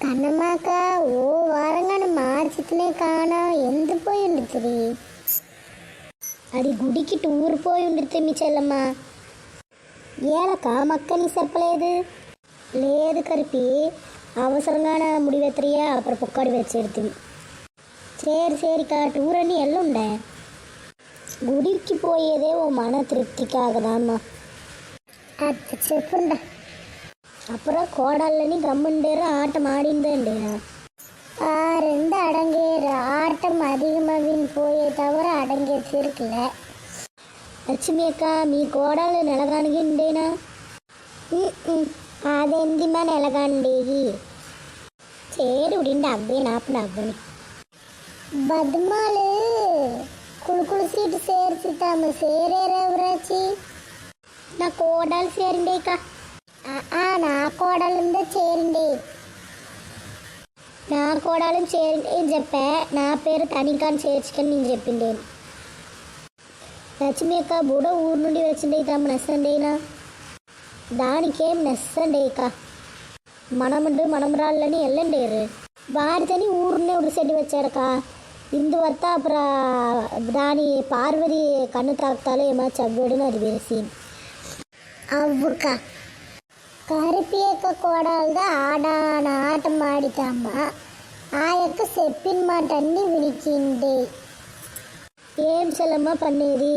కన్నమాక ஓ வாரங்கான మార్చితేనే காணா ఎందు పోయి ఉండుతుంది అది గుడికి టూరు పోయి ఉండితే మీ చెల్లమ్మ ఏలక మక్కని చెప్పలేదు లేదు కరిపి అవసరంగానే முடிவெத்திரியா அப்புறம் பொக்காடி வச்சிருத்தீங்க சரி சரிக்கா டூர் அண்ணி எல்லாம் உண்ட? குடிக்கு போயதே உன் மன திருப்திக்காக தான்மா அது செப்புண்டா அப்புறம் கோடாலனி கம்முண்டேற ஆட்டம் ஆடிந்தேன் ஆ ரெண்டு அடங்கேற. ஆட்டம் அதிகமாகின்னு போயே தவிர அடங்கேச்சு இருக்குல்ல லட்சுமி அக்கா మీ కోడలు నెలగానిగిండేనా అదెందిమా నెలగండేగి చేరుడిండి అబ్బే నాపుడు అబ్బని బద్మాలు కులుకులు సీటు చేర్చుతాము చేరేరెవరాచి నా కోడలు చేరిండేకా నా కోడలుందో చేరిండే నా కోడలు చేరిండే అని చెప్పా నా పేరు తనికాని చేర్చుకొని నేను చెప్పిండేను లక్ష్మి అక్క బుడ ఊరు నుండి వచ్చిండే తమ నెస్సండేనా దానికేం నెస్సండేక మనముండు మనమరాళ్ళని ఎల్లండేరు వారితని ఊరునే ఉడిసెడ్డి వచ్చారకా ఇందు వత్త అప్పుడు దాని పార్వతి కన్ను తాకుతాలో ఏమో చవ్వడును అది వేసి అవ్వక కరిపి యొక్క కోడలుగా ఆడాన ఆట మాడితమ్మ ఆ యొక్క చెప్పిన మాట అన్ని వినికిండే ఏం చెల్లమ్మ పన్నీది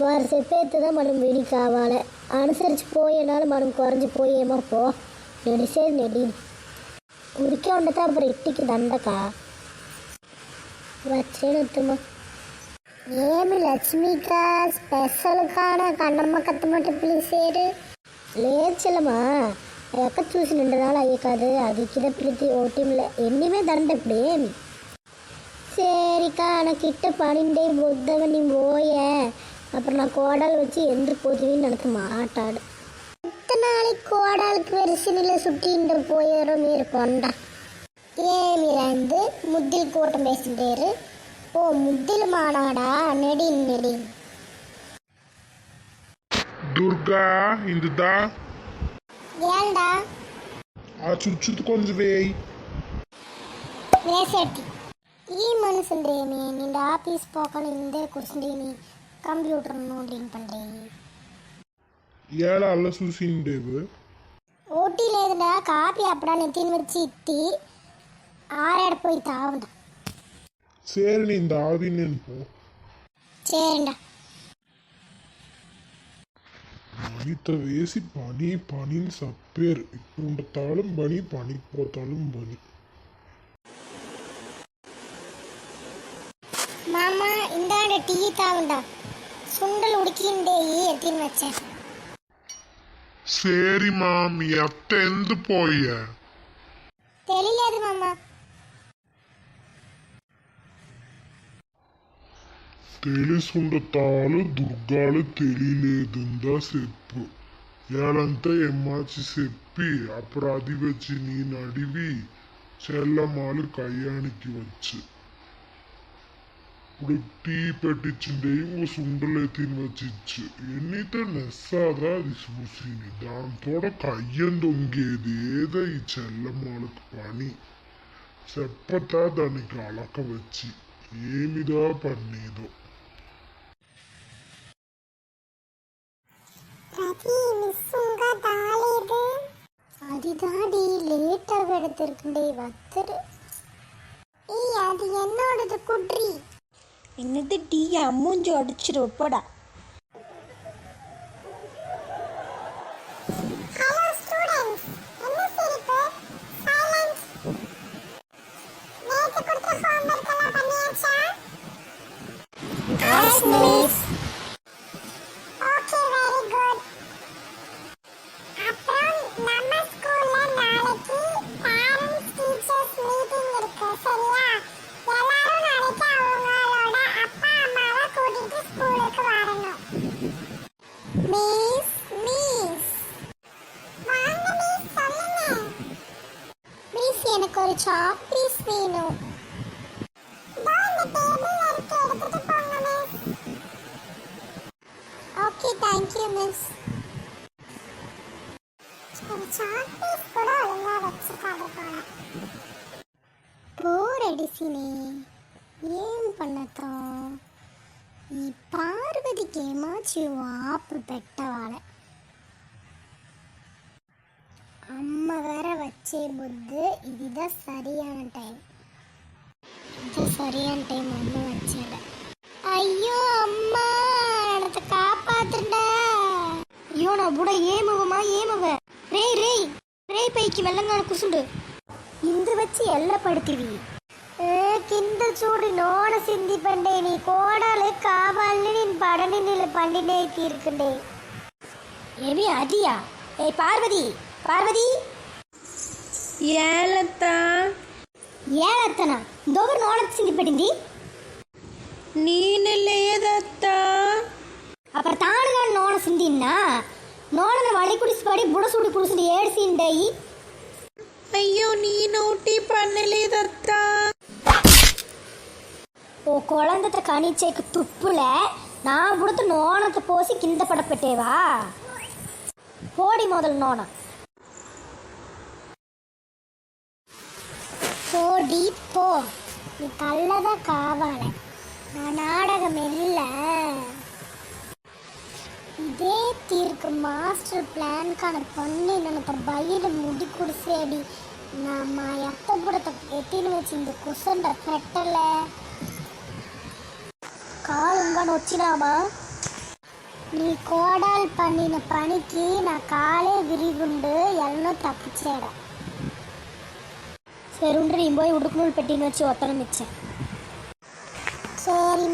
వారు చెప్పేదిదా మనం విని కావాలి అనుసరించి పోయేనాలు మనం కొరంజిపోయేమో పో నడిసేది నడి ఉరికే ఉండతా అప్పుడు ఇంటికి దండక వచ్చేనత్తమ్మ ఏమి లక్ష్మిక స్పెషల్ కాడ కన్నమ్మ కత్తమట పిలిచేరు లేదు చెల్లమ్మా റൊക്കെ ചൂസ് രണ്ട് നാളായിക്കാത് അതിക്കിത പിടിച്ച് ഓട്ടിമില്ല എണ്ണിമേ തരണ്ടപ്പടി சரிக்கா நான் கிட்ட பனிண்டே புத்தவன் நீ போய. அப்புறம் நான் கோடால் வச்சு எந்த போதுவின்னு எனக்கு மாட்டாடு இத்தனை நாளைக்கு கோடாலுக்கு வெரிசனில் சுட்டின்ற போயிடும் இருக்கோண்டா ஏன் இறந்து முத்தில் கோட்டம் பேசுகிறேரு ஓ முத்தில் மாநாடா நெடின் நெடி. துர்கா இதுதான் ఇందుదా ఏండా ఆ చుచ్చుది కొంచెం వేయి వేసేటి ఈ మనుషులేమి నిండు ఆఫీస్ పోకుండా ఇందే కూర్చుండేని కంప్యూటర్ నోటింగ్ పండే ఏడ అల్ల చూసిండేవు ఓటీ లేదుడా కాపీ అప్పుడా నెత్తిని వచ్చి ఇత్తి ఆరాడిపోయి తావుండ சரி நீ இந்த ஆவி போ చేరండా పనితో వేసి పని పనిని సప్పేరు ఇప్పుడు ఉండతాళం పని పని పోతాళం పని మామ ఇందాడ టీ తావుండా సుండలు ఉడికిండే ఎత్తిని వచ్చా சரிம்மா మీ అత్త ఎందు పోయా తెలియలేదు తెలిసుండతాలు దుర్గాలు తెలియలేదుందా చెప్పు. ఏలంతా ఎమ్మాచి చెప్పి అప్పుడు అది వచ్చి నేను అడివి చెల్లమాలు కయ్యానికి వచ్చి. ఇప్పుడు టీ పెట్టించిండే ఓ సుండలే తిని వచ్చి ఎన్నితో నెస్సాదా అది చూసింది దాంతో కయ్యం దొంగేది ఏదో ఈ చెల్లమాలకు పని. చెప్పతా దానికి అలక వచ్చి. ఏమిదా పన్నీదో. பிரதி மிஸ் உங்க தாளேது அதுதாடி லேட்டாக எடுத்திருக்குண்டே வத்துரு. ஏய் அது என்னோடது குட்ரி. என்னது டீ அம்மூஞ்சி அடிச்சிரு போடா miss. ஆபீஸ் வேணும் ஓகே மிஸ் போர் அடிசினே ஏன் பண்ணத்தோ நீ பார்வதிக்கு ஏமாச்சும் ஆப்பு பெட்ட வாழை அம்மா வேற வச்சே புத்து இதுதான் சரியான டைம் இதுதான் சரியான டைம் அம்மா வச்சேன் ஐயோ அம்மா எனக்கு காப்பாத்துண்டா ஐயோ நான் புட ஏமவமா ஏமவ. ரே ரேய் ரேய் பைக்கு வெள்ளங்கான குசுண்டு. இந்த வச்சு எல்லாம் படுத்துவி. కింద சூடு నోడ సింది పండే నీ కోడలు కావాలని నేను పడని నీళ్ళు పండినే తీరుకుండే ఏమి అదియా ఏ పార్వతి పార్వతి ఏలత్తా ఏడత్తనా దొగరు నోడ సింది పడింది నేను లేదత్తా అప్పుడు తానుగా నోడ సిందిన్నా నోడను వడి కుడిసి పడి బుడసుడి కుడిసి ఏడిసిండయి అయ్యో నేనోటి పన్నలేదత్తా ఓ కుళందత కనిచేకు తుప్పుల నా బుడత నోనత పోసి కింద పడపెట్టేవా పోడి మొదలు నోన போடி போ. நீ கல்லதான் காவால நான் நாடகம் இல்லை. இதே தீர்க்கு மாஸ்டர் பிளான்கான பொண்ணு நினைத்த பயில முடி குடிசேடி நம்ம எத்தப்படத்தை எத்தின்னு வச்சு இந்த குசண்ட கெட்டல காலுங்கான்னு வச்சிடாமா நீ கோடால் பண்ணின பணிக்கு நான் காலே விரிகுண்டு எல்லாம் தப்பிச்சேடேன் സെറൂണ്ടിന് ഇമ്പോയി ഉടുക്കുന്നുൾപ്പെട്ടിന്ന് വെച്ച് ഒത്തണം മിച്ചം. ശരി